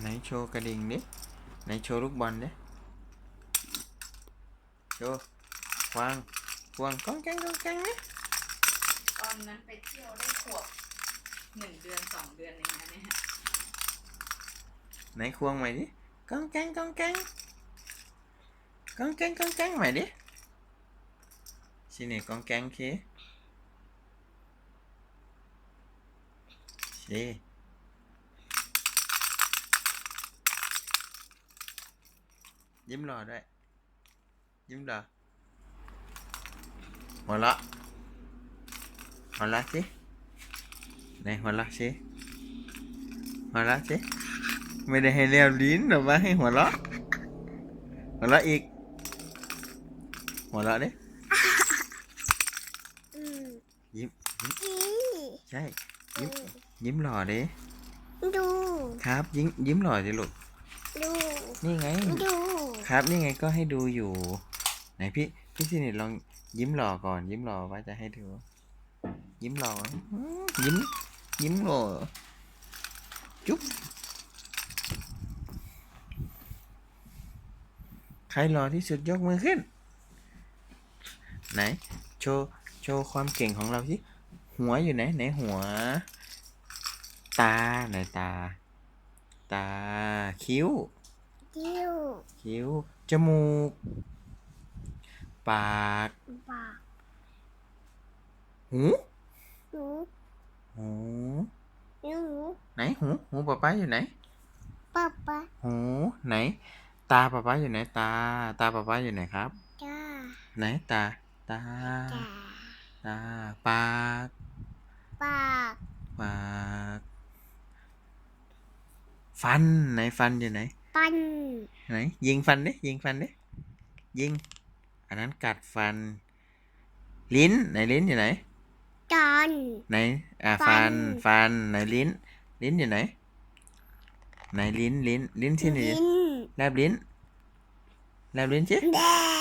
ไหนโชว์กระดิ่งดิไหนโชว์ลูกบอลดิโชว์ควางควางก้องแกงก้องแกงดิตอนนั้นไปเที่ยวได้ขวบหนึ่งเดือนสองเดือนเองนะเนี่ยไหนควงใหม่ดิก้องแกงก้องแกงก้องแกงก้องแกงใหม่ดิสินี่ก้องแกงเคสิ ยิ้มหล่อด้วย ยิ้มหล่อหัวเราะหัวเราะสิไหนหัวเราะสิหัวเราะสิไม่ได้ให้เลียวลิ้นหรอกว่าให้หัวเราะหัวเราะอีก หัวเราะดิอืมยิ้มอีใช่ยิ้มยิ้มหล่อดิดู ครับยิ้มยิ้มหล่อดิลูกดูนี่ไงดู ครับ นี่ไงก็ให้ดูอยู่ ไหนพี่พี่สินิทลองยิ้มหล่อก่อน ยิ้มหล่อว่าจะให้ดู ยิ้มหล่อยิ้ม ยิ้มหล่อจุ๊บใครหล่อที่สุดยกมือขึ้น ไหน โชว์โชว์ความเก่งของเราสิหัวอยู่ไหน ไหนหัว ตาไหนตา ตาคิ้วดิ้ว คิ้ว จมูก ปาก ปากหูหนูหูหนูไหนหูหูป๊าป๊าอยู่ไหนป้าป้าหูไหน ตาป๊าป๊าอยู่ไหนตา ตาป๊าป๊าอยู่ไหนครับจ้าไหนตาตาจ้าตาปากปากปากฟันไหนฟันอยู่ไหน ปัน ไหน ยิงฟันดิยิงฟันดิยิง อันนั้นกัดฟัน ลิ้นไหนลิ้นอยู่ไหนจอนไหนอ่าฟัฟันนฟันไหนลิ้น ลิ้นอยู่ไหนไหนลิ้นลิ้นลิ้นที่ไหนลิ้นแลบลิ้นแลบลิ้นชิแดง